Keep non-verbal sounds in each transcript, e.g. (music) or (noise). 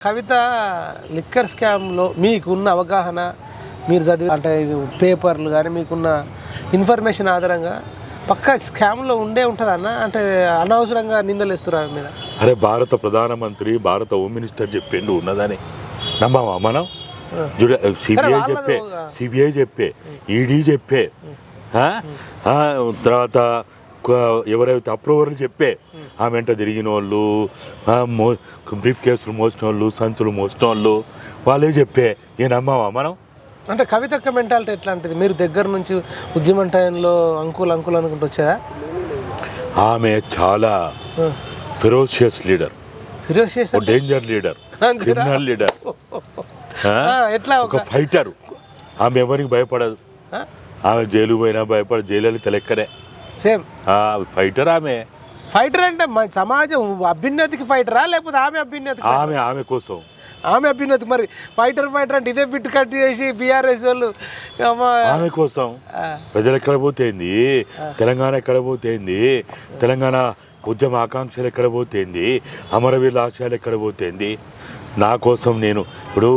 కవిత liquor స్కామ్లో మీకున్న అవగాహన మీరు చదివి అంటే పేపర్లు కానీ మీకున్న ఇన్ఫర్మేషన్ ఆధారంగా పక్క స్కామ్లో ఉండే ఉంటుంది అన్న? అంటే అనవసరంగా నిందలు ఇస్తున్నారు ఆమె మీద. అరే భారత ప్రధానమంత్రి భారత హోమ్ మినిస్టర్ చెప్పిండు ఉన్నదని. నమ్మమా మనం? చూడ సిబిఐ చెప్పే సిబిఐ చెప్పే ఈడీ చెప్పే తర్వాత ఎవరైతే అప్రూవర్లు చెప్పే ఆ వెంట తిరిగిన వాళ్ళు మో బ్రీఫ్ కేసులు మోసిన వాళ్ళు సంచులు మోసిన వాళ్ళు వాళ్ళే చెప్పే ఏ నమ్మమా మనం? అంటే కవితక్క మెంటాలిటీ ఎట్లాంటిది? మీరు దగ్గర నుంచి ఉద్యమం టైంలో అంకుల్ అంకుల్ అనుకుంటూ వచ్చేదా ఆమె చాలా ఫెరోషియస్ లీడర్ చేస్తారు డేంజర్ లీడర్? క్రిమినల్ లీడర్ ఎట్లా ఒక ఫైటర్ ఆమె ఎవరికి భయపడదు? ఆమె జైలు పోయినా భయపడదు. జైలు తెలెక్కనే. సేమ్ ఆ ఫైటర్ ఆమె. ఫైటర్ అంటే మన సమాజం అభ్యున్నతికి ఫైటరా లేకపోతే ఆమె అభ్యున్నతికి ఆమె ఆమె కోసం. ఆమె అభ్యున్నతి మరి ఫైటర్ ఫైటర్ అంటే ఇదే బిట్ కట్ చేసి బీఆర్ఎస్ వాళ్ళు ఆమె కోసం. ప్రజలు ఎక్కడ పోతేంది? తెలంగాణ ఎక్కడ పోతేంది? తెలంగాణ ఉద్యమ ఆకాంక్షలు ఎక్కడ పోతేంది? అమరవీరుల ఆశయాలు ఎక్కడ పోతేంది? నా కోసం నేను ఇప్పుడు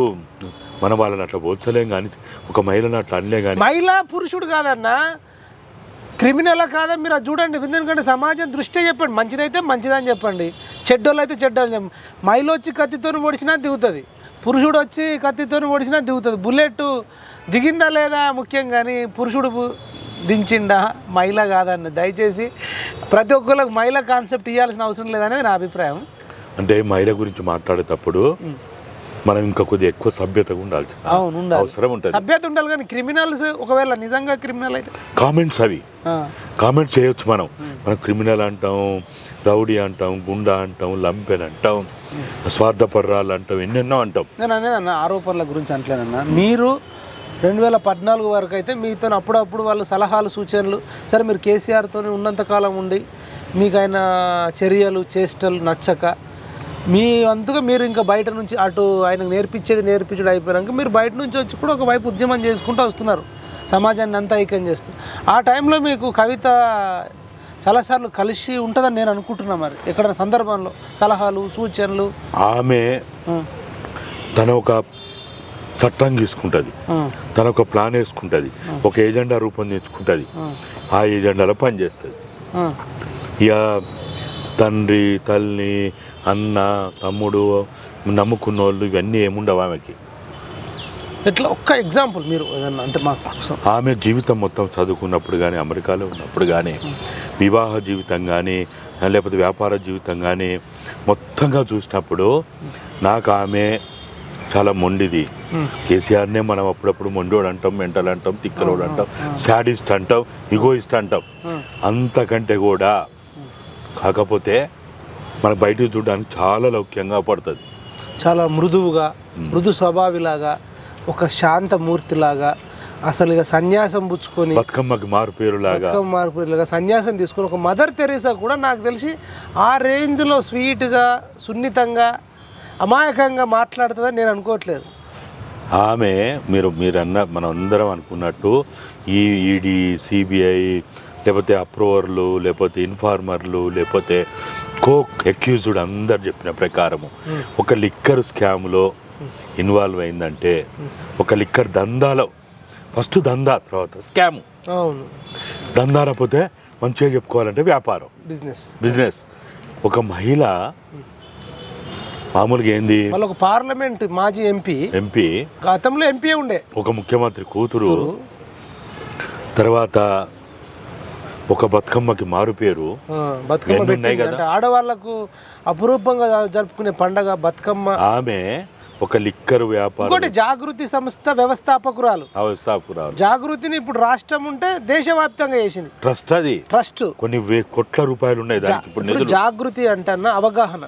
మనం వాళ్ళని అట్లా పోల్చలేం కానీ ఒక మహిళను అట్లా అనలే కానీ మహిళ పురుషుడు కాదన్నా క్రిమినల్ కాదా? మీరు అది చూడండి. ఎందుకంటే సమాజం దృష్ట్యా చెప్పండి. మంచిదైతే మంచిదని చెప్పండి. చెడ్డోళ్ళు అయితే చెడ్డోళ్ళు చెప్పండి. మహిళ వచ్చి కత్తితో పొడిచినా దిగుతుంది. పురుషుడు వచ్చి కత్తితో పొడిచినా దిగుతుంది. బుల్లెట్ దిగిందా లేదా ముఖ్యం కానీ పురుషుడు దించిండా? మహిళ కాదండి. దయచేసి ప్రతి ఒక్కరికి మహిళ కాన్సెప్ట్ ఇవ్వాల్సిన అవసరం లేదనేది నా అభిప్రాయం. అంటే మహిళ గురించి మాట్లాడేటప్పుడు మనం ఇంకా కొద్దిగా ఎక్కువ సభ్యతగా ఉండాల్సి అవును ఉండాలి. అవసరం ఉంటుంది. సభ్యత ఉండాలి కానీ క్రిమినల్స్ ఒకవేళ నిజంగా క్రిమినల్ అయితే. కామెంట్స్ అవి. ఆ, కామెంట్స్ చేయొచ్చు మనం. మనం క్రిమినల్ అంటాం రౌడీ అంటాం గుండా అంటాం లంపెన్ అంటాం స్వార్థపర్రాలు అంటాం ఎన్నెన్నో అంటాం. నేను అనేది అన్న ఆరోపణల గురించి అంటలేదన్న మీరు రెండు వేల పద్నాలుగు వరకు అయితే మీతో అప్పుడప్పుడు వాళ్ళు సలహాలు సూచనలు సరే మీరు కేసీఆర్తో ఉన్నంతకాలం ఉండి మీకు ఆయన చర్యలు చేష్టలు నచ్చక మీ అంతగా మీరు ఇంకా బయట నుంచి అటు ఆయనకు నేర్పించేది నేర్పించడం అయిపోయాక మీరు బయట నుంచి వచ్చి కూడా ఒకవైపు ఉద్యమం చేసుకుంటూ వస్తున్నారు సమాజాన్ని అంతా ఐక్యం చేస్తూ. ఆ టైంలో మీకు కవిత చాలాసార్లు కలిసి ఉంటుందని నేను అనుకుంటున్నా మరి. ఎక్కడ సందర్భంలో సలహాలు సూచనలు? ఆమె తన ఒక చట్టం తీసుకుంటుంది ఆ, తన ఒక ప్లాన్ వేసుకుంటుంది. ఒక ఏజెండా రూపొందించుకుంటుంది. ఆ, ఏజెండాలో పనిచేస్తుంది. ఇక తండ్రి తల్లి అన్న తమ్ముడు నమ్ముకున్న వాళ్ళు ఇవన్నీ ఏముండవు ఆమెకి. ఇట్లా ఒక్క ఎగ్జాంపుల్ మీరు ఏదన్నా అంటే మా కోసం ఆమె జీవితం మొత్తం చదువుకున్నప్పుడు కానీ అమెరికాలో ఉన్నప్పుడు కానీ వివాహ జీవితం కానీ లేకపోతే వ్యాపార జీవితం కానీ మొత్తంగా చూసినప్పుడు నాకు ఆమె చాలా మొండిది. కేసీఆర్నే మనం అప్పుడప్పుడు మొండోడు అంటాం మెంటల్ అంటాం తిక్కలోడు అంటాం శాడిస్ట్ అంటాం ఇగోయిస్ట్ అంటాం. అంతకంటే కూడా కాకపోతే మన బయటికి చూడడానికి చాలా లౌక్యంగా పడుతుంది. చాలా మృదువుగా మృదు స్వభావిలాగా ఒక శాంత మూర్తిలాగా అసలు ఇక సన్యాసం పుచ్చుకొని బతుకమ్మకి మారు పేరులాగా. బతుకమ్మ మార్పులాగా సన్యాసం తీసుకొని ఒక మదర్ తెరీసా కూడా నాకు తెలిసి ఆ రేంజ్లో స్వీట్గా సున్నితంగా అమాయకంగా మాట్లాడుతుందని నేను అనుకోవట్లేదు. ఆమె మీరు మీరు అన్న మనం అందరం అనుకున్నట్టు ఈ ఈడీ సిబిఐ లేకపోతే అప్రూవర్లు లేకపోతే ఇన్ఫార్మర్లు లేకపోతే కోక్ అక్యూజ్డ్ అందరు చెప్పిన ప్రకారము. ఒక లిక్కర్ స్కామ్లో ఇన్వాల్వ్ అయిందంటే ఒక లిక్కర్ దందాలో ఫస్ట్ దందా తర్వాత స్కామ్. అవును. దందా రాకపోతే మంచిగా చెప్పుకోవాలంటే వ్యాపారం. బిజినెస్ బిజినెస్ ఒక మహిళ మామూలుగా ఏంది? ఒక పార్లమెంట్ మాజీ ఎంపీ. ఎంపీ. గతంలో ఎంపీ ఉండే. ఒక ముఖ్యమంత్రి కూతురు. తర్వాత ఒక బతుకమ్మకి మారు పేరు. బతుకమ్మ పెట్టింది. అంటే ఆడవాళ్ళకు అపురూపంగా జరుపుకునే పండగ బతుకమ్మ. ఆమె ఒక లిక్కర్ వ్యాపారం ఇంకోటి జాగృతి సంస్థ వ్యవస్థాపకురాలు. అవస్థాపురాలు జాగృతిని ఇప్పుడు రాష్ట్రం ఉంటే దేశవ్యాప్తంగా చేసింది. ట్రస్ట్ అది. ట్రస్ట్ కొన్ని కోట్ల రూపాయలు ఉన్నాయి దానికి. ఇప్పుడు జాగృతి అంటే అన్న అవగాహన.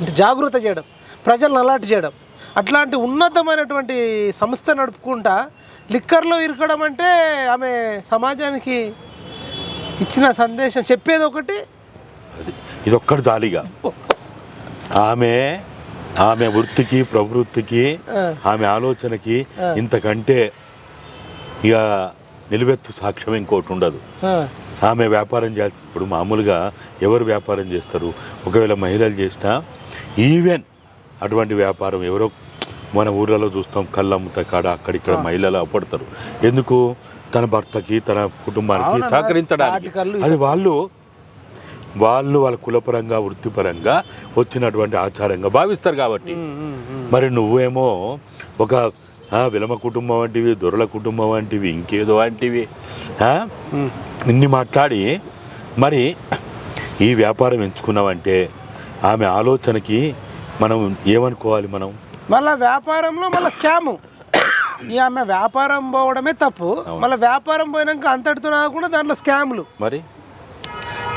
అంటే జాగృత చేయడం ప్రజలను అలర్ట్ చేయడం అట్లాంటి ఉన్నతమైనటువంటి సంస్థ నడుపుకుంటా లిక్కర్లో ఇరకడం అంటే ఆమె సమాజానికి ఇచ్చిన సందేశం చెప్పేది ఒకటి. ఇది ఒక్కటి జాలిగా. ఆమె ఆమె వృత్తికి ప్రవృత్తికి ఆమె ఆలోచనకి ఇంతకంటే ఇక నిలువెత్తు సాక్ష్యం ఇంకోటి ఉండదు. ఆమె వ్యాపారం చేయాల్సి ఇప్పుడు మామూలుగా ఎవరు వ్యాపారం చేస్తారు? ఒకవేళ మహిళలు చేసినా ఈవెన్ అటువంటి వ్యాపారం ఎవరో మన ఊర్లలో చూస్తాం కళ్ళు అమ్ముతా కాడ అక్కడిక్కడ మహిళలు అప్పడతారు ఎందుకు? తన భర్తకి తన కుటుంబానికి సహకరించడానికి. అది వాళ్ళు వాళ్ళు వాళ్ళ కులపరంగా వృత్తిపరంగా వచ్చినటువంటి ఆచారంగా భావిస్తారు కాబట్టి. మరి నువ్వేమో ఒక విలమ కుటుంబం వంటివి దొరల కుటుంబం వంటివి ఇంకేదో వంటివి. ఇన్ని మాట్లాడి మరి ఈ వ్యాపారం ఎంచుకున్నావంటే ఆమె ఆలోచనకి మనం ఏమనుకోవాలి మనం? మళ్ళా వ్యాపారంలో మళ్ళీ స్కాము. ఈ ఆమె వ్యాపారం పోవడమే తప్పు. మళ్ళీ వ్యాపారం పోయినాక అంతటితో కాకుండా దాంట్లో స్కాములు. మరి?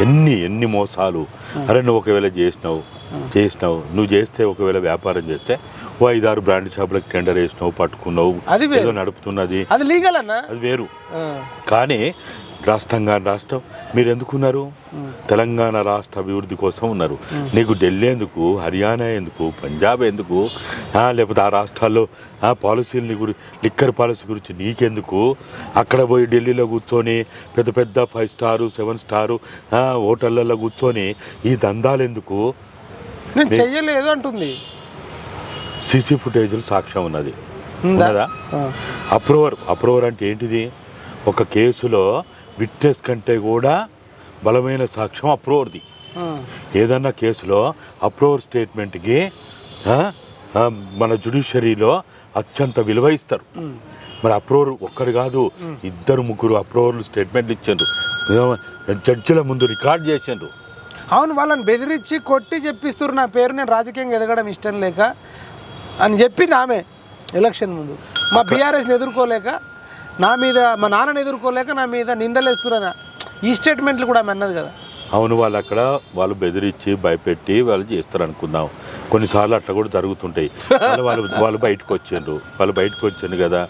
ఎన్ని ఎన్ని మోసాలు. అరే నువ్వు ఒకవేళ చేసినావు చేసినావు నువ్వు చేస్తే ఒకవేళ వ్యాపారం చేస్తే ఓ ఐదారు బ్రాండ్ షాపులకు టెండర్ వేసినావు పట్టుకున్నావు అది. ఏదో నడుపుతున్నది. అది లీగల్ అన్నా? అది వేరు. కానీ రాష్ట్రంగా రాష్ట్రం. మీరు ఎందుకున్నారు. తెలంగాణ రాష్ట్ర అభివృద్ధి కోసం ఉన్నారు. నీకు ఢిల్లీ ఎందుకు? హర్యానా ఎందుకు? పంజాబ్ ఎందుకు? లేకపోతే ఆ రాష్ట్రాల్లో ఆ పాలసీలని గురి లిక్కర్ పాలసీ గురించి నీకెందుకు? అక్కడ పోయి ఢిల్లీలో కూర్చొని పెద్ద పెద్ద ఫైవ్ స్టారు సెవెన్ స్టారు హోటళ్ళల్లో కూర్చొని ఈ దందాలు ఎందుకు చెయ్యలేదు అంటుంది. సీసీ ఫుటేజ్లు సాక్ష్యం ఉన్నది. అప్రూవర్ అప్రూవర్ అంటే ఏంటిది? ఒక కేసులో విట్నెస్ కంటే కూడా బలమైన సాక్ష్యం అప్రూవర్ది. ఏదన్నా కేసులో అప్రూవర్ స్టేట్మెంట్కి మన జుడిషియరీలో అత్యంత విలువ ఇస్తారు. మరి అప్రూవర్ ఒక్కరు కాదు ఇద్దరు ముగ్గురు అప్రూవర్లు స్టేట్మెంట్లు ఇచ్చారు జడ్జిల ముందు రికార్డ్ చేసిండ్రు. అవును వాళ్ళని బెదిరించి కొట్టి చెప్పిస్తారు నా పేరు నేను రాజకీయంగా ఎదగడం ఇష్టం లేక అని చెప్పింది ఆమె ఎలక్షన్ ముందు. మా బీఆర్ఎస్ని ఎదుర్కోలేక నా మీద మా నాన్నని ఎదుర్కోలేక నా మీద నిందలేస్తున్నా ఈ స్టేట్మెంట్లు కూడా ఆమె అన్నది కదా. అవును వాళ్ళు అక్కడ వాళ్ళు బెదిరించి భయపెట్టి వాళ్ళు చేస్తారు అనుకుందాం కొన్నిసార్లు అట్లా కూడా జరుగుతుంటాయి. వాళ్ళు వాళ్ళు వాళ్ళు బయటకు వచ్చిండ్రు. వాళ్ళు బయటకు వచ్చిండ్రు కదా.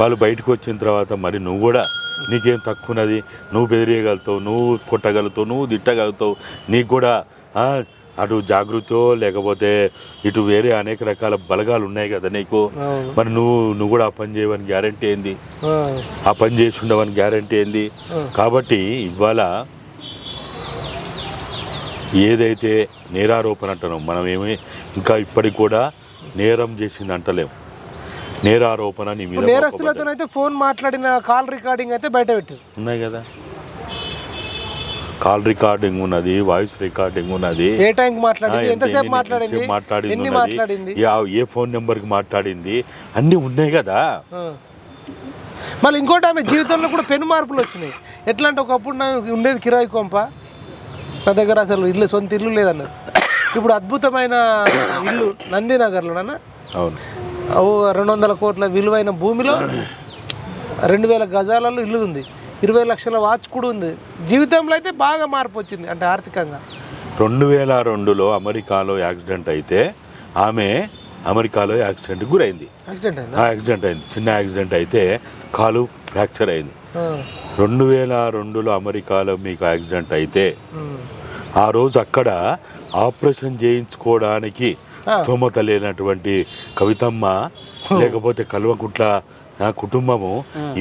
వాళ్ళు బయటకు వచ్చిన తర్వాత మరి నువ్వు కూడా నీకేం తక్కువ ఉన్నది? నువ్వు బెదిరేయగలుగుతావు నువ్వు కొట్టగలుగుతావు నువ్వు తిట్టగలుగుతావు. నీకు కూడా అటు జాగృతో లేకపోతే ఇటు వేరే అనేక రకాల బలగాలు ఉన్నాయి కదా నీకు? మరి నువ్వు నువ్వు కూడా ఆ పని చేయవని గ్యారంటీ ఏంది? ఆ. పని చేసి ఉండవని గ్యారంటీ ఏంది? కాబట్టి ఇవాళ ఏదైతే నేరారోపణ అంటున్నాం మనం ఏమి ఇంకా ఇప్పటికి కూడా నేరం చేసింది అంటలేం. నేరారోపణ నీ మీద నేరస్తులతో అయితే ఫోన్ మాట్లాడిన కాల్ రికార్డింగ్ అయితే బయట పెట్టారు. ఉన్నాయి కదా? కాల్ రికార్డింగ్ ఉన్నది వాయిస్ రికార్డింగ్ ఉన్నది. ఏ టైంకి మాట్లాడింది? ఎంత- ఎంతసేపు మాట్లాడింది? మాట్లాడింది మాట్లాడింది? ఏ ఫోన్ నెంబర్కి మాట్లాడింది? అన్నీ ఉన్నాయి కదా. మళ్ళీ ఇంకోటి ఆమె జీవితంలో కూడా పెను మార్పులు వచ్చినాయి. ఎట్లా అంటే ఒకప్పుడు నాకు ఉండేది కిరాయి కొంప. నా దగ్గర అసలు ఇల్లు సొంత ఇల్లు లేదన్నారు. ఇప్పుడు అద్భుతమైన ఇల్లు నందినగర్లోనన్న అవును. ఓ రెండు వందల కోట్ల విలువైన భూమిలో రెండు వేల గజాలలో ఇల్లు ఉంది. ఇరవై లక్షల వాచ్ కూడా ఉంది. జీవితంలో అయితే బాగా మార్పు వచ్చింది అంటే ఆర్థికంగా. రెండు వేల రెండులో అమెరికాలో యాక్సిడెంట్ అయితే ఆమె అమెరికాలో యాక్సిడెంట్కి గురైంది. యాక్సిడెంట్ అయిందా? ఆ యాక్సిడెంట్ అయింది. చిన్న యాక్సిడెంట్ అయితే కాలు ఫ్రాక్చర్ అయింది. రెండు వేల రెండులో అమెరికాలో మీకు యాక్సిడెంట్ అయితే. ఆ రోజు అక్కడ ఆపరేషన్ చేయించుకోవడానికి స్తోమత లేనటువంటి కవితమ్మ లేకపోతే కల్వకుంట్ల ఆ కుటుంబము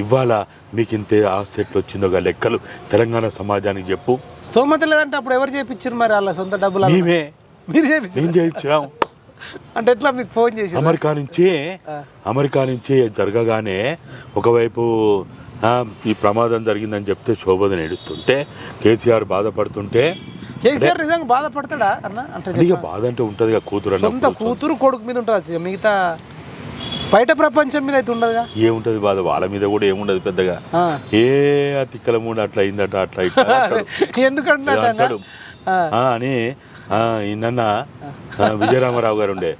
ఇవాళ మీకు ఇంతే ఆస్తి ఎట్లా వచ్చిందో లెక్కలు. తెలంగాణ సమాజానికి చెప్పు. స్తోమత లేదంటే అప్పుడు ఎవరు చేపించారు మరి వాళ్ళ సొంత డబ్బులు మేమే. మీరు చేయించాం. అంటే ఎట్లా మీకు ఫోన్ చేసి అమెరికా నుంచి. అమెరికా నుంచి జరగగానే ఒకవైపు ఈ ప్రమాదం జరిగిందని చెప్తే శోభన ఏడుస్తుంటే కేసీఆర్ బాధపడుతుంటే కేసీఆర్ నిజంగా బాధపడతాడా అన్న? అంటే బాధ అంటే ఉంటుంది కూతురు కూతురు. కొడుకు మీద ఉంటుంది మిగతా బయట ప్రపంచం మీద అయితే ఉండదుగా? ఏముంటది బాధ? వాళ్ళ మీద కూడా ఏముండదు పెద్దగా. ఏ ఆ తిక్కల మూడు అట్లా అయిందట అట్లా. (laughs) ఎందుకంటే అంటాడు. అని ఆ, విజయరామారావు గారు ఉండే.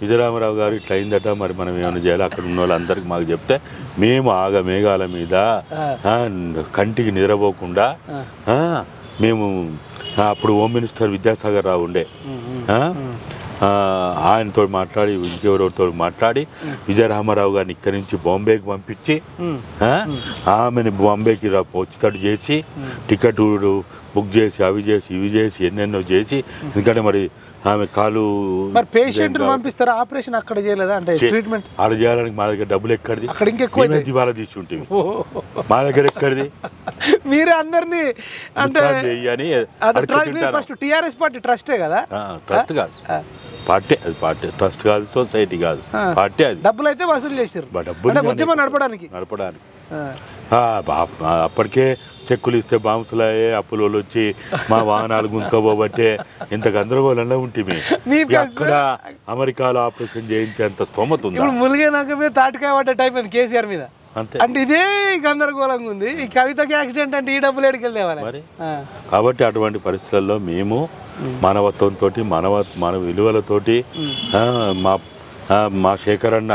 విజయరామారావు గారు ఇట్లా అయిందట మరి మనం ఏమైనా చేయాలి? అక్కడ ఉన్న వాళ్ళందరికీ మాకు చెప్తే మేము ఆగ మేఘాల మీద కంటికి నిద్రపోకుండా మేము అప్పుడు హోమ్ మినిస్టర్ విద్యాసాగర్ రావు ఉండే. ఆయనతో మాట్లాడి ఇంకెవరితో మాట్లాడి విజయరామారావు గారిని ఇక్కడి నుంచి బాంబేకి పంపించి ఆమెని బాంబేకి రా- వచ్చేటట్టు చేసి టికెట్ బుక్ చేసి అవి చేసి ఇవి చేసి ఎన్నెన్నో చేసి ఎందుకంటే మరి ఆమె కాలు మరి పేషెంట్ పంపిస్తారా? ఆపరేషన్ అక్కడ చేయలేదా? అంటే ట్రీట్మెంట్ ఆడ చేయడానికి మా దగ్గర డబ్బులు ఎక్కడిది? అక్కడ ఇంకెక్కువ దివాలా తీసి ఉంటుంది మా దగ్గర ఎక్కడిది? మీరే అందరినీ అంటే. ఫస్ట్ టిఆర్ఎస్ పార్టీ ట్రస్టే కదా? ట్రస్ట్ కాదు. పార్టీ అది పార్టీ ట్రస్ట్ కాదు సొసైటీ కాదు. పార్టీ అది. డబ్బులు అయితే వసూలు చేసారు బా డబ్బులు ఉద్యమం నడపడానికి. నడపడానికి. అప్పటికే చెక్కులు ఇస్తే బాంసులయ్యే అప్పులు వాళ్ళు వచ్చి మా వాహనాలు గుంజుకోబోబట్టే ఇంత గందరగోళంలో ఉంటుంది మీ అక్కడ అమెరికాలో ఆపరేషన్ చేయించేంత స్తోమత ఉందా? ఇప్పుడు ములిగినాక మీద తాటికాయ పడ్డ టైప్ అయింది కేసీఆర్ మీద. అంతే. అంటే ఇదే గందరగోళంగా ఉంది. ఈ కవితకి యాక్సిడెంట్ అంటే ఈ డబ్బులు ఎడికెళ్ళి మరి. కాబట్టి అటువంటి పరిస్థితుల్లో మేము మానవత్వంతో మానవ మానవ విలువలతోటి మా మా శేఖరన్న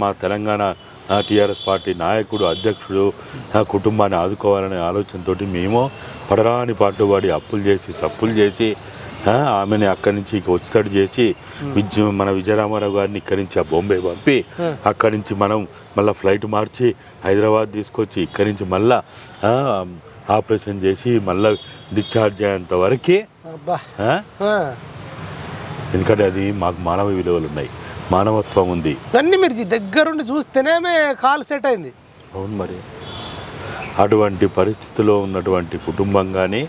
మా తెలంగాణ టీఆర్ఎస్ పార్టీ నాయకుడు అధ్యక్షుడు కుటుంబాన్ని ఆదుకోవాలనే ఆలోచనతో మేము పడరాని పాటుపడి అప్పులు చేసి సప్పులు చేసి ఆమెని అక్కడి నుంచి వచ్చేటట్టు చేసి విద్య మన విజయరామారావు గారిని ఇక్కడి నుంచి ఆ బొంబే పంపి అక్కడి నుంచి మనం మళ్ళీ ఫ్లైట్ మార్చి హైదరాబాద్ తీసుకొచ్చి ఇక్కడి నుంచి మళ్ళా ఆపరేషన్ చేసి మళ్ళీ డిశ్చార్జ్ అయ్యేంత వరకే. ఎందుకంటే అది మాకు మానవ విలువలు ఉన్నాయి. మానవత్వం ఉంది. ఇవన్నీ మీరు దగ్గరుండి చూస్తేనే కాల్ సెట్ అయింది. అవును మరి. అటువంటి పరిస్థితిలో ఉన్నటువంటి కుటుంబం కానీ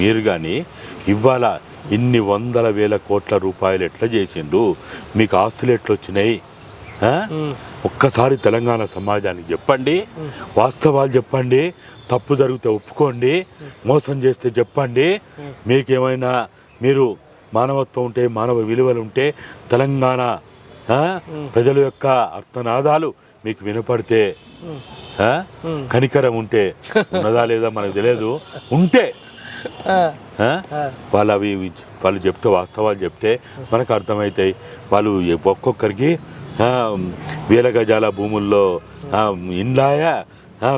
మీరు కానీ ఇవాళ ఇన్ని వందల వేల కోట్ల రూపాయలు ఎట్లా చేసిండ్రు? మీకు ఆస్తులు ఎట్లా వచ్చినాయి? ఒక్కసారి తెలంగాణ సమాజానికి చెప్పండి. వాస్తవాలు చెప్పండి. తప్పు జరిగితే ఒప్పుకోండి. మోసం చేస్తే చెప్పండి. మీకేమైనా మీరు మానవత్వం ఉంటే మానవ విలువలు ఉంటే తెలంగాణ ప్రజల యొక్క అర్థనాదాలు మీకు వినపడితే కనికరం ఉంటే ఉన్నదా లేదా మనకు తెలియదు. ఉంటే. వాళ్ళు అవి వాళ్ళు చెప్తే వాస్తవాలు చెప్తే మనకు అర్థమవుతాయి. వాళ్ళు ఒక్కొక్కరికి వేల గజాల భూముల్లో ఇండ్లాయా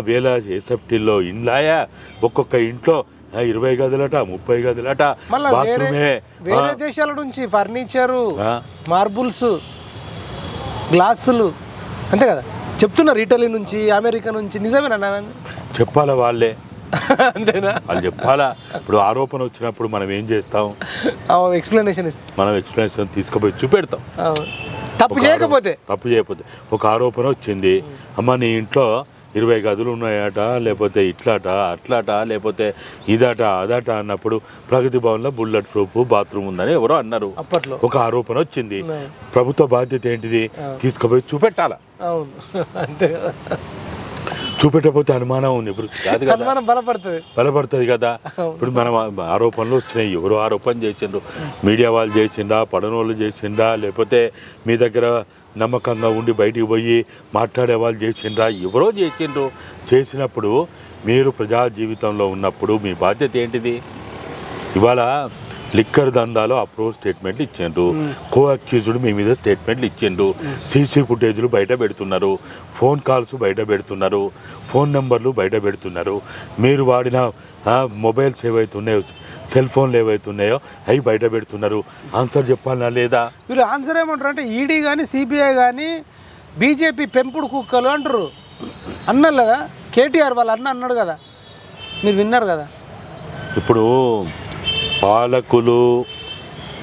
వేల ఎస్ఎఫ్టీల్లో ఇండ్లాయా ఒక్కొక్క ఇంట్లో ఇరవై గదులట ముప్పై గదులట మళ్ళా వేరే బాత్రూమే. వేరే దేశాల నుంచి ఫర్నిచరు మార్బుల్స్ గ్లాసులు అంతే కదా? చెప్తున్నారు ఇటలీ నుంచి అమెరికా నుంచి నిజమేనా చెప్పాలా వాళ్ళే? (laughs) అంతేనా? వాళ్ళు చెప్పాలా? ఇప్పుడు ఆరోపణ వచ్చినప్పుడు మనం ఏం చేస్తాం? ఎక్స్ప్లెనేషన్ ఇస్తా. మనం ఎక్స్ప్లెనేషన్ తీసుకుపోయి చూపెడతాం. తప్పు చేయకపోతే? తప్పు చేయకపోతే. ఒక ఆరోపణ వచ్చింది. అమ్మ నీ ఇంట్లో ఇరవై గదులు ఉన్నాయట లేకపోతే ఇట్లాట అట్లాట లేకపోతే ఇదట అదట అన్నప్పుడు ప్రగతి భవన్లో బుల్లెట్ ప్రూఫ్ బాత్రూమ్ ఉందని ఎవరో అన్నారు. అప్పట్లో. ఒక ఆరోపణ వచ్చింది. ప్రభుత్వ బాధ్యత ఏంటిది? తీసుకుపోయి చూపెట్టాల? అవును. (laughs) అంతే కదా. చూపెట్టకపోతే అనుమానం కదా అనుమానం బలపడుతుంది. బలపడుతుంది కదా. ఇప్పుడు మనం ఆరోపణలు వస్తున్నాయి. ఎవరు ఆరోపణ చేసిండ్రు. మీడియా వాళ్ళు చేసిండా పడనోళ్ళు చేసిండా లేకపోతే మీ దగ్గర నమ్మకంగా ఉండి బయటికి పోయి మాట్లాడే వాళ్ళు చేసిండ్రా? ఎవరో చేసిండ్రు. చేసినప్పుడు మీరు ప్రజా జీవితంలో ఉన్నప్పుడు మీ బాధ్యత ఏంటిది? ఇవాళ లిక్కర్ దందాలో అప్రూవ్ స్టేట్మెంట్లు ఇచ్చిండ్రు. కో అక్యూజ్డ్ మీ మీద స్టేట్మెంట్లు ఇచ్చిండ్రు. సీసీ ఫుటేజ్లు బయట పెడుతున్నారు. ఫోన్ కాల్స్ బయట పెడుతున్నారు. ఫోన్ నెంబర్లు బయట పెడుతున్నారు. మీరు వాడిన మొబైల్స్ ఏవైతున్నాయో సెల్ ఫోన్లు ఏవైతున్నాయో అవి బయట పెడుతున్నారు. ఆన్సర్ చెప్పాలనా లేదా? వీళ్ళు ఆన్సర్ ఏమంటారు అంటే ఈడీ కానీ సిబిఐ కానీ బీజేపీ పెంపుడు కుక్కలు అంటారు. అన్నారు కదా కేటీఆర్ వాళ్ళ అన్న అన్నాడు కదా. మీరు విన్నారు కదా? ఇప్పుడు పాలకులు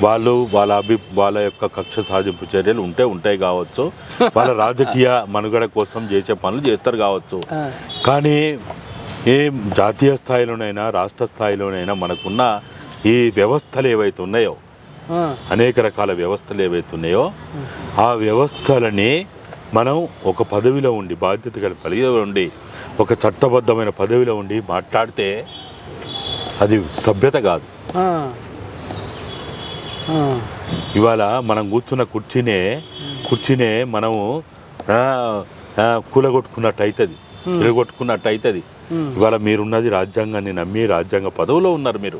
వాళ్ళు వాళ్ళ అభి వాళ్ళ యొక్క కక్ష సాధింపు చర్యలు ఉంటే ఉంటాయి కావచ్చు. వాళ్ళ రాజకీయ మనుగడ కోసం చేసే పనులు చేస్తారు కావచ్చు. కానీ ఏ జాతీయ స్థాయిలోనైనా రాష్ట్ర స్థాయిలోనైనా మనకున్న ఈ వ్యవస్థలు ఏవైతే ఉన్నాయో అనేక రకాల వ్యవస్థలు ఏవైతే ఉన్నాయో ఆ వ్యవస్థలని మనం ఒక పదవిలో ఉండి బాధ్యత గల పదవిలో ఉండి ఒక చట్టబద్ధమైన పదవిలో ఉండి మాట్లాడితే అది సభ్యత కాదు. ఇవాళ మనం కూర్చున్న కుర్చీనే కుర్చీనే మనము కూలగొట్టుకున్నట్టు అవుతుంది విరగొట్టుకున్నట్టు అవుతుంది ఇవాళ మీరున్నది రాజ్యాంగాన్ని నమ్మి రాజ్యాంగ పదవిలో ఉన్నారు మీరు.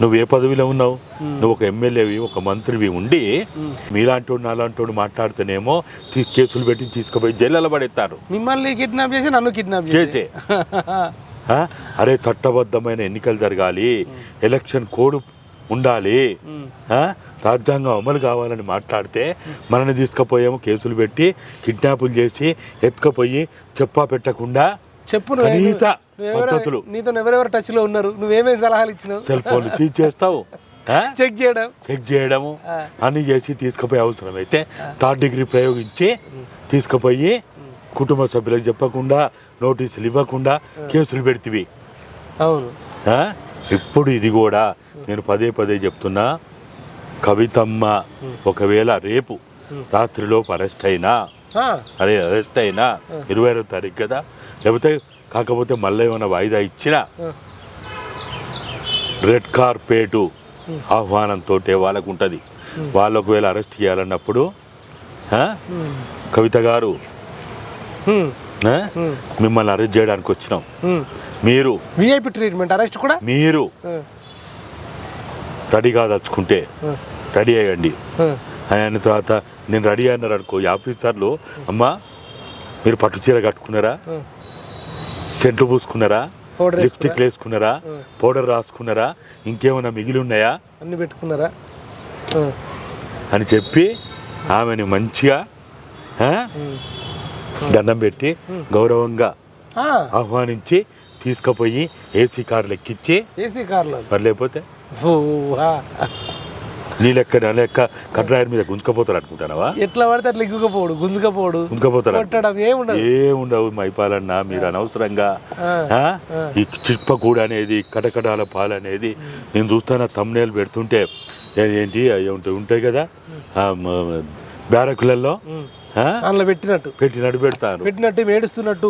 నువ్వు ఏ పదవిలో ఉన్నావు? నువ్వు ఒక ఎమ్మెల్యేవి ఒక మంత్రివి ఉండి ఉమ్. మీలాంటి వాడు నాలాంటి వాడు మాట్లాడితేనేమో కేసులు పెట్టి తీసుకుపోయి జైల్లో పడేస్తారు మిమ్మల్ని కిడ్నాప్ చేసి నన్ను కిడ్నాప్ చేసి? (laughs) అరే చట్టబద్ధమైన ఎన్నికలు జరగాలి. ఎలక్షన్ కోడ్ ఉండాలి? రాజ్యాంగం అమలు కావాలని మాట్లాడితే మనని తీసుకుపోయేమో కేసులు పెట్టి కిడ్నాపులు చేసి ఎత్తుకుపోయి చెప్పా పెట్టకుండా చెప్పు కనీస పద్ధతులు. నీతో ఎవరెవరు టచ్లో ఉన్నారు? నువ్వేమేమి సలహాలు ఇచ్చినావు? సెల్ ఫోన్లు సీజ్ చేస్తావు? (laughs) చెక్ చేయడం. చెక్ చేయడము. ఆ. అన్ని చేసి తీసుకుపోయే అవసరం అయితే థర్డ్ డిగ్రీ ప్రయోగించి తీసుకుపోయి కుటుంబ సభ్యులకు చెప్పకుండా నోటీసులు ఇవ్వకుండా కేసులు పెడితివి. అవును? ఇప్పుడు ఇది కూడా నేను పదే పదే చెప్తున్నా కవితమ్మ ఒకవేళ రేపు రాత్రిలోపు అరెస్ట్ అయినా అదే అరెస్ట్ అయినా ఇరవై ఆరో తారీఖు కదా లేకపోతే కాకపోతే మళ్ళీ ఏమైనా వాయిదా ఇచ్చినా రెడ్ కార్పేటు ఆహ్వానంతో వాళ్ళకు ఉంటుంది వాళ్ళు ఒకవేళ అరెస్ట్ చేయాలన్నప్పుడు కవిత గారు మిమ్మల్ని అరెస్ట్ చేయడానికి వచ్చినాం. ఉమ్. మీరు విఐపి ట్రీట్మెంట్ అరెస్ట్ కూడా? మీరు రెడీగా దలుచుకుంటే ఆ, రెడీ అయ్యండి. అయిన తర్వాత నేను రెడీ అన్నారు అనుకో ఈ ఆఫీసర్లు అమ్మా మీరు పట్టు చీర కట్టుకున్నారా. సెంట్లు పూసుకున్నారా? లిప్స్టిక్ వేసుకున్నారా. పౌడర్ రాసుకున్నారా? ఇంకేమైనా మిగిలి ఉన్నాయా? అన్ని పెట్టుకున్నారా? అని చెప్పి ఆమెని మంచిగా. దండం పెట్టి గౌరవంగా ఆహ్వానించి తీసుకుపోయి ఏసీ కార్లు ఎక్కించి ఏసీ కార్లో. మరి లేకపోతే. నీ లెక్క నా లెక్క కట్రాయర్ మీద గుంజుకపోతారు అనుకుంటానవా? ఎట్లా పడితే అట్లా ఇగ్గుకపోడు గుంజుకపోడు. గుంజుకపోతారు కొట్టడం ఏముండదు. ఏముండవు మైపాలన్న మీరు అనవసరంగా. ఈ చిప్పకూడ అనేది కటకటాల పాలు అనేది నేను చూస్తాను తమ్నేలు పెడుతుంటే ఏంటి అవి ఉంటాయి ఉంటాయి కదా? బ్యారకులలో? అందులో పెట్టినట్టు. పెట్టి నడు పెడతారు. పెట్టినట్టు ఏడుస్తున్నట్టు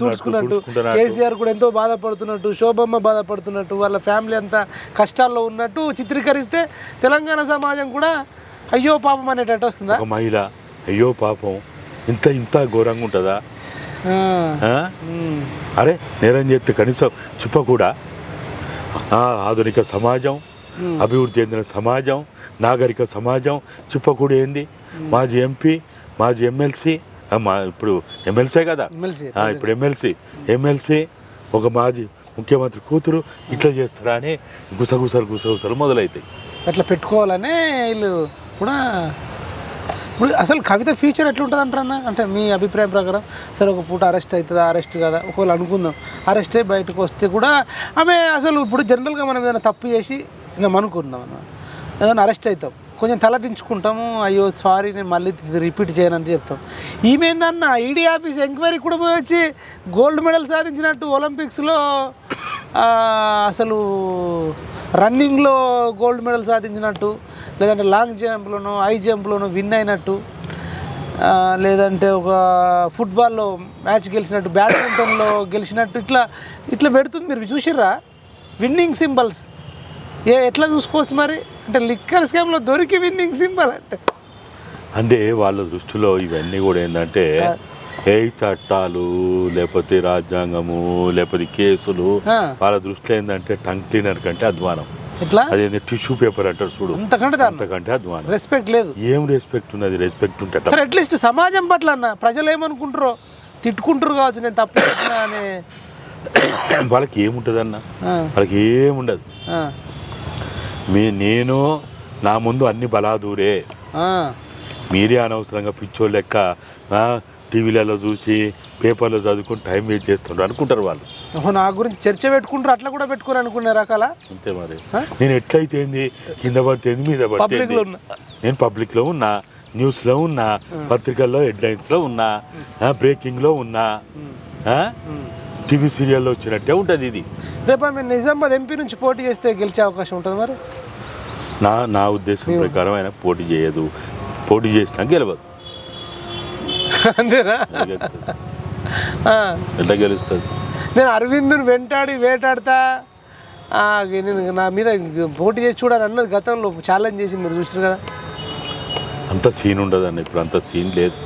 తుడుచుకుంటున్నట్టు. కేసీఆర్ కూడా ఎంతో బాధపడుతున్నట్టు శోభమ్మ బాధపడుతున్నట్టు వాళ్ళ ఫ్యామిలీ అంతా కష్టాల్లో ఉన్నట్టు చిత్రీకరిస్తే తెలంగాణ సమాజం కూడా అయ్యో పాపం అనేటట్టు వస్తుందా? మహిళ అయ్యో పాపం ఇంత ఇంత ఘోరంగా ఉంటుందా. అరే నేరం చేస్తే కనీసం చిప్ప కూడా. ఆధునిక సమాజం. అభివృద్ధి చెందిన సమాజం నాగరిక సమాజం చిప్పకూడి ఏంది? మాజీ ఎంపీ మాజీ ఎమ్మెల్సీ మా ఇప్పుడు ఎమ్మెల్సీ కదా? ఇప్పుడు ఎమ్మెల్సీ. ఎమ్మెల్సీ ఒక మాజీ ముఖ్యమంత్రి కూతురు ఇట్లా చేస్తారా అని గుసగుసలు గుసగుసలు మొదలవుతాయి అట్లా పెట్టుకోవాలనే వీళ్ళు కూడా ఇప్పుడు అసలు కవిత ఫ్యూచర్ ఎట్లుంటుంది అంటారన్న అంటే మీ అభిప్రాయం ప్రకారం సరే ఒక పూట అరెస్ట్ అవుతుందా అరెస్ట్ కదా? ఒకవేళ అనుకుందాం అరెస్ట్ అయ్యి బయటకు వస్తే కూడా ఆమె అసలు ఇప్పుడు జనరల్గా మనం ఏదైనా తప్పు చేసి మేము అనుకుందాం అన్న. ఏదైనా అరెస్ట్ అవుతాం. కొంచెం తలదించుకుంటాము. అయ్యో సారీ నేను మళ్ళీ రిపీట్ చేయనని చెప్తాం. ఈమె ఏందన్న ఈడీ ఆఫీస్ ఎంక్వైరీ కూడా పోయి వచ్చి గోల్డ్ మెడల్ సాధించినట్టు ఒలింపిక్స్లో అసలు రన్నింగ్లో గోల్డ్ మెడల్ సాధించినట్టు లేదంటే లాంగ్ జంప్లోనో హై జంప్లోనో విన్ అయినట్టు లేదంటే ఒక ఫుట్బాల్లో మ్యాచ్ గెలిచినట్టు బ్యాడ్మింటన్లో గెలిచినట్టు ఇట్లా ఇట్లా పెడుతుంది. మీరు చూసిర్రా? విన్నింగ్ సింబల్స్ ఏ ఎట్లా చూసుకోవచ్చు మరి? అంటే లిక్కర్ స్కామ్లో దొరికి విన్నింగ్ సింబల్ అంటే. అంటే వాళ్ళ దృష్టిలో ఇవన్నీ కూడా ఏంటంటే ఏ చట్టాలు లేకపోతే రాజ్యాంగము లేకపోతే కేసులు వాళ్ళ దృష్టిలో ఏంటంటే టంగ్ క్లీనర్ కంటే అధ్వానం. ఎట్లా? అదేంటి టిష్యూ పేపర్ అంటారు చూడు. అంతకంటే అంతకంటే అధ్వానం. రెస్పెక్ట్ లేదు. ఏం రెస్పెక్ట్ ఉన్నది? రెస్పెక్ట్ ఉంటే అట్లీస్ట్ సమాజం పట్ల అన్న ప్రజలు ఏమనుకుంటారో తిట్టుకుంటారు కావచ్చు నేను తప్పు అని వాళ్ళకి ఏముంటుందన్న? ఆ, వాళ్ళకి ఏముండదు. మీ నేను నా ముందు అన్ని బలాదూరే. మీరే అనవసరంగా పిచ్చోళ్ళు లెక్క టీవీలలో చూసి పేపర్లో చదువుకుని టైం వేస్ట్ చేస్తుండ్రు అనుకుంటారు వాళ్ళు. నా గురించి చర్చ పెట్టుకుంటారు అట్లా కూడా పెట్టుకుని అనుకునే రకాల అంతే మరి? నేను ఎట్లయితే ఏంది కింద పడితే మీద పడితే నేను పబ్లిక్లో ఉన్నా న్యూస్లో ఉన్నా పత్రికల్లో హెడ్లైన్స్లో ఉన్నా బ్రేకింగ్లో ఉన్నా. టీవీ సీరియల్లో వచ్చినట్టే ఉంటుంది ఇది. రేపు ఆమె నిజామాబాద్ ఎంపీ నుంచి పోటీ చేస్తే గెలిచే అవకాశం ఉంటుంది మరి? నా నా ఉద్దేశం ప్రకారం ఆయన పోటీ చేయదు. పోటీ చేసినా గెలవదు. అంతేనా? ఎట్లా గెలుస్తుంది? నేను అరవింద్ని వెంటాడి వేటాడతా. నేను నా మీద పోటీ చేసి చూడాలని అన్నది గతంలో ఛాలెంజ్ చేసింది మీరు చూసారు కదా? అంత సీన్ ఉండదు అన్న ఇప్పుడు అంత సీన్ లేదు.